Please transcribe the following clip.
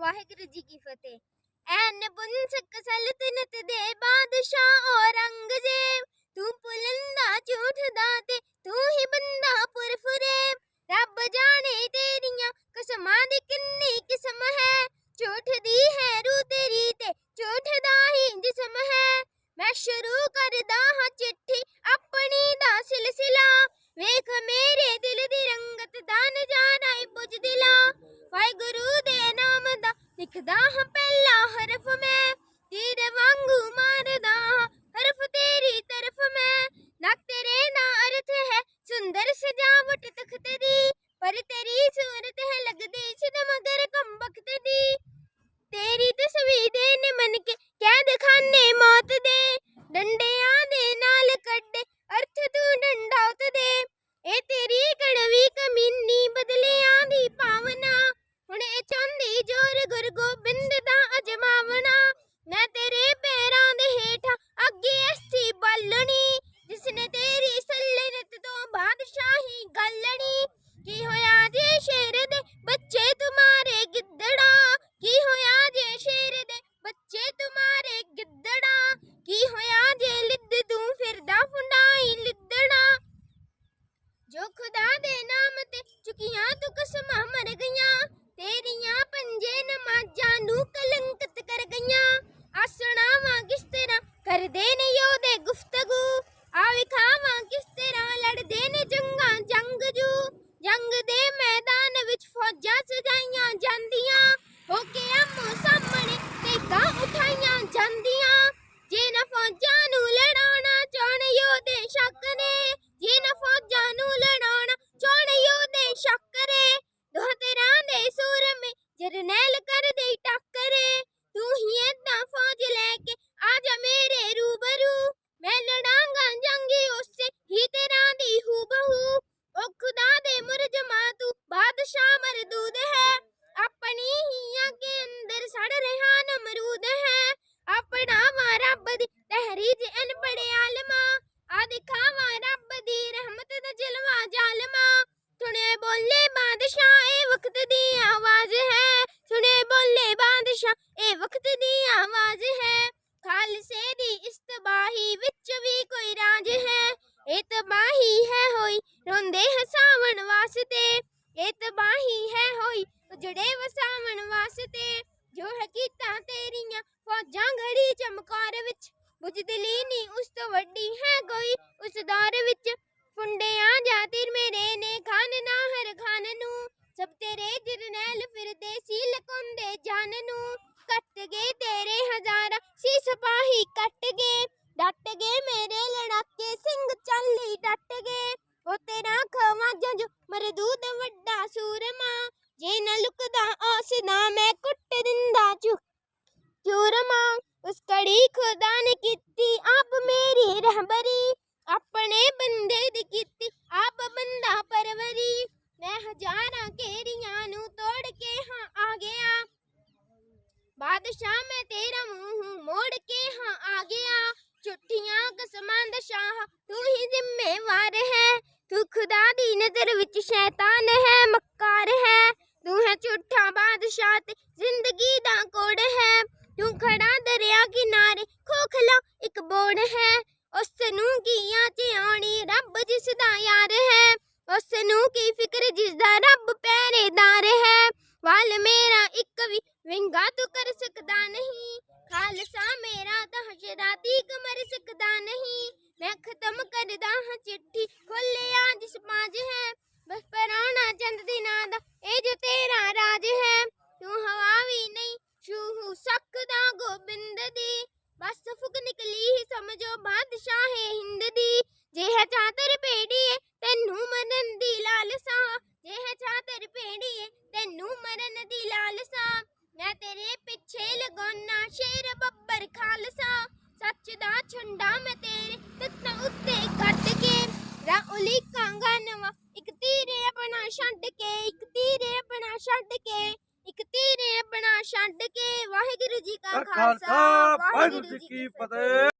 ਵਾਹਿਗੁਰੂ ਜੀ ਕੀ ਫਤਿਹ। ਐਨ ਪੁੰਸਕ ਸਲਤਨਤ ਦੇ ਬਾਦਸ਼ਾਹ ਔਰੰਗਜ਼ੇਬ, ਤੂੰ ਪੁਲੰਦਾ ਝੂਠਦਾ ਤੇ ਤੂੰ ਹੀ ਬੋਲੇ ਬਾਦਸ਼ਾਹ, ਇਹ ਵਕਤ ਦੀ ਆਵਾਜ਼ ਹੈ। ਸੁਣੇ ਬੋਲੇ ਬਾਦਸ਼ਾਹ, ਇਹ ਵਕਤ ਦੀ ਆਵਾਜ਼ ਹੈ। ਖਾਲਸੇ ਦੀ ਇਸਤਬਾਹੀ ਵਿੱਚ ਵੀ ਕੋਈ ਰਾਜ ਹੈ। ਇਹ ਤਬਾਹੀ ਹੈ ਹੋਈ ਰੋਂਦੇ ਹਸਾਵਣ ਵਾਸਤੇ। ਇਹ ਤਬਾਹੀ ਹੈ ਹੋਈ ਉਜੜੇ ਵਸਾਵਣ ਵਾਸਤੇ। ਜੋ ਹਕੀਕਤਾਂ ਤੇਰੀਆਂ ਫੌਜਾਂ ਘੜੀ ਚਮਕਾਰ ਵਿੱਚ, ਬੁਝਦਲੀ ਨਹੀਂ ਉਸ ਤੋਂ ਵੱਡੀ ਹੈ ਕੋਈ ਉਸ ਦੌਰ ਵਿੱਚ। ਫੁੰਡਿਆਂ ਕੱਟ ਗਏ ਤੇਰੇ ਹਜ਼ਾਰਾਂ ਸੀ ਸਿਪਾਹੀ ਕੱਟ ਗਏ ਡਟ ਗਏ ਮੇਰੇ ਲੜਾਕੇ ਸਿੰਘ ਚੱਲੀ ਡਟ ਗਏ ਉਹ ਤੇਰਾ ਖਵਾਜਾ ਜੋ ਮਰਦੂਦ ਵੱਡਾ ਸੂਰਮਾ ਜੇ ਨਾ ਲੁਕਦਾ ਉਸ ਦਾ ਮੈਂ ਕੁੱਟ ਦਿੰਦਾ ਚੁ ਚੂਰਮਾ ਉਸ ਕੜੀ ਖੁਦਾ ਨੇ ਕੀਤੀ ਆਪ ਮੇਰੀ ਰਹਿਬਰੀ ਆਪਣੇ ਬੰਦੇ ਦੀ ਕੀਤੀ ਆਪ ਬੰਦਾ ਪਰਵਰੀ ਮੈਂ ਹਜ਼ਾਰਾਂ ਕੇਰੀਆਂ ਨੂੰ ਤੋੜ ਕੇ ਹਾਂ ਆ ਗਿਆ ਬਾਦਸ਼ਾਹ ਮੈਂ ਤੇਰਾ ਮੂੰਹ ਮੋੜ ਕੇ ਹਾਂ ਆ ਗਿਆ। ਝੁੱਠੀਆਂ ਕਸਮਾਂ ਦਾ ਸ਼ਾਹ ਤੂੰ ਹੀ ਜ਼ਿੰਮੇਵਾਰ ਹੈ। ਤੂੰ ਖੁਦਾ ਦੀ ਨਜ਼ਰ ਵਿੱਚ ਸ਼ੈਤਾਨ ਹੈ, ਮੱਕਾਰ ਹੈ। ਤੂੰ ਹੈ ਝੂਠਾ ਬਾਦਸ਼ਾਹ ਤੇ ਜ਼ਿੰਦਗੀ ਦਾ ਕੋੜ ਹੈ। ਤੂੰ ਖੜਾ ਦਰਿਆ ਕਿਨਾਰੇ ਖੋਖਲਾ ਇੱਕ ਬੋੜ ਹੈ। ਉਸ ਨੂੰ ਕੀਆਂ ਚ ਆਉਣੀ ਰੱਬ ਜਿਸ ਦਾ ਯਾਰ ਹੈ। ਉਸ ਨੂੰ ਕੀ ਫਿਕਰ ਜਿਸ ਦਾ ਰੱਬ ਪਹਿਰੇਦਾਰ ਹੈ। ਵਾਲ ਮੇਰਾ ਇੱਕ ਵੀ ਵਿੰਗਾ ਤੂੰ ਕਰ ਸਕਦਾ ਨਹੀਂ। ਖਾਲਸਾ ਮੇਰਾ ਤਾਂ ਹਸ਼ਰਾਤੀ ਕਮਰ ਸਕਦਾ ਨਹੀਂ। ਮੈਂ ਖਤਮ ਕਰਦਾ ਹਾਂ ਚਿੱਠੀ ਖੋਲਿਆ ਜਿਸ ਪਾਜ ਹੈ। ਬਸ ਪਰਾਉਣਾ ਚੰਦ ਦੀ ਨਾਂ ਦਾ, ਇਹ ਜੋ ਤੇਰਾ ਰਾਜ ਹੈ। ਸ਼ੇਰ ਬੱਬਰ ਖਾਲਸਾ ਸੱਚ ਦਾ ਝੰਡਾ ਮੈਂ ਤੇਰੇ ਤੱਤਾਂ ਉੱਤੇ ਕੱਟ ਕੇ ਰਾ ਉਲੀ ਕਾਂਗਾ ਨਵਾ। ਇੱਕ ਤੀਰੇ ਆਪਣਾ ਛੱਡ ਕੇ ਇੱਕ ਤੀਰੇ ਆਪਣਾ ਛੱਡ ਕੇ ਇੱਕ ਤੀਰੇ ਆਪਣਾ ਛੱਡ ਕੇ। ਵਾਹਿਗੁਰੂ ਜੀ ਕਾ ਖਾਲਸਾ ਵਾਹਿਗੁਰੂ ਜੀ ਕੀ ਫਤਿਹ।